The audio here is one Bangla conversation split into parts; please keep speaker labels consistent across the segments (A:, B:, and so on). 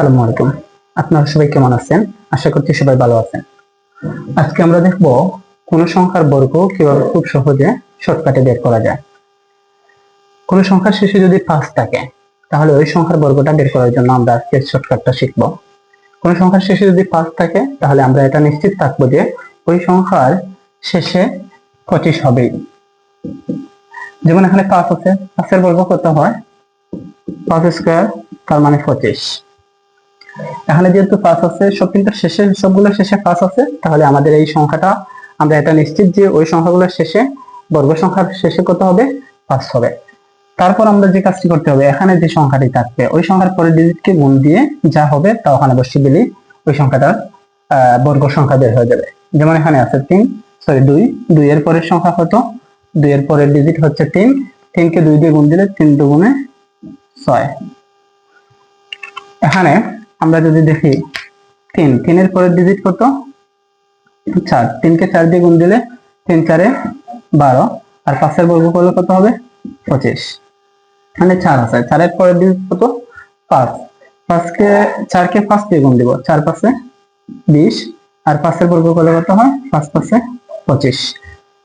A: আসসালামু আলাইকুম। আপনারা সবাই কেমন আছেন? আশা করছি সবাই ভালো আছেন। আজকে আমরা দেখব কোন সংখ্যার বর্গ কীভাবে খুব সহজে শর্টকাটে বের করা যায়। কোন সংখ্যার শেষে যদি পাঁচ থাকে, তাহলে ওই সংখ্যার বর্গটা বের করার জন্য আমরা আজকে শর্টকাটটা শিখব। কোন সংখ্যার শেষে যদি পাঁচ থাকে, তাহলে আমরা এটা নিশ্চিত থাকব যে ওই সংখ্যার শেষে পঁচিশ হবেই। যেমন এখানে পাঁচ আছে, পাঁচের বর্গ কত হয়? পাঁচ স্কোয়ার, তার মানে পঁচিশ। এখানে যেহেতু পাঁচ আছে, সব কিন্তু শেষে, সবগুলো শেষে পাঁচ আছে, তাহলে আমাদের এই সংখ্যাটা, আমরা এটা নিশ্চিত যে ওই সংখ্যাগুলোর শেষে, বর্গ সংখ্যার শেষে কত হবে? পাঁচ হবে। তারপর আমরা যে কাজটি করতে হবে, এখানে যে সংখ্যাটি থাকবে, ওই সংখ্যার পরের ডিজিটকে গুণ দিয়ে যা হবে, তা ওখানে বসিয়ে দিলেই ওই সংখ্যাটার বর্গ সংখ্যা বের হয়ে যাবে। যেমন এখানে আছে তিন সরি দুই দুই এর পরের সংখ্যা কত? দুই এর পরের ডিজিট হচ্ছে তিন, তিনকে দুই দিয়ে গুণ দিলে তিন দুগুণে ছয়। এখানে আমরা যদি দেখি তিন, তিনের পরের ডিজিট কত? চার, তিনকে চার দিয়ে গুণ দিলে তিন, চারে বারো, আর পাঁচের বর্গ করলে কত হবে? পঁচিশ। মানে চার আছে, চারের পরের ডিজিট কত? পাঁচ। পাঁচকে, চারকে পাঁচ দিয়ে গুণ দিব, চার পাঁচে বিশ, আর পাঁচের বর্গ করলে কত হয়? পাঁচ পাঁচে পঁচিশ।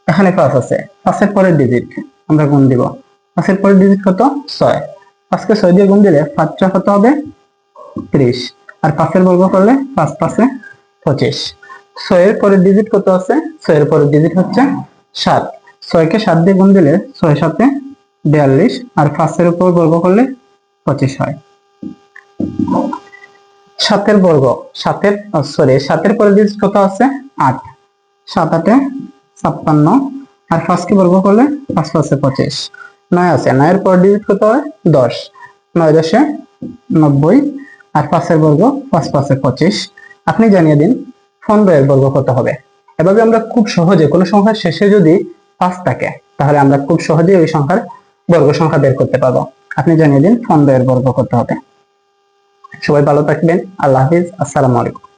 A: এখানে পাঁচ আছে, পাঁচের পরের ডিজিট আমরা গুণ দিব। পাঁচের পরের ডিজিট কত? ছয়। পাঁচকে ছয় দিয়ে গুণ দিলে পাঁচটা কত হবে? ত্রিশ। আর পাঁচের বর্গ করলে পাঁচ পাঁচে পঁচিশ। ছয়ের পরের ডিজিট কত আছে? ছয়ের পরের ডিজিট হচ্ছে সাত। ছয়কে সাত দিয়ে গুণ দিলে ছয় সাথে বিয়াল্লিশ। আর পাঁচের উপর বর্গ করলে পঁচিশ হয়। সাতের বর্গ। সাতের সরি সাতের পরের ডিজিট কত আছে? আট। সাত আটে ছাপ্পান্ন। আর পাঁচকে বর্গ করলে পাঁচ পাঁচে পঁচিশ। নয় আছে। নয়ের পর ডিজিট কত হয়? দশ। নয় দশে নব্বই। আর পাঁচের বর্গ পাঁচ পাঁচে পঁচিশ। আপনি জানিয়ে দিন পনেরো এর বর্গ কত হবে? এভাবে আমরা খুব সহজে, কোনো সংখ্যার শেষে যদি পাঁচ থাকে, তাহলে আমরা খুব সহজে ওই সংখ্যার বর্গ সংখ্যা বের করতে পারব। আপনি জানিয়ে দিন পনেরো এর বর্গ কত হবে? সবাই ভালো থাকবেন, আল্লাহ হাফিজ, আসসালামু আলাইকুম।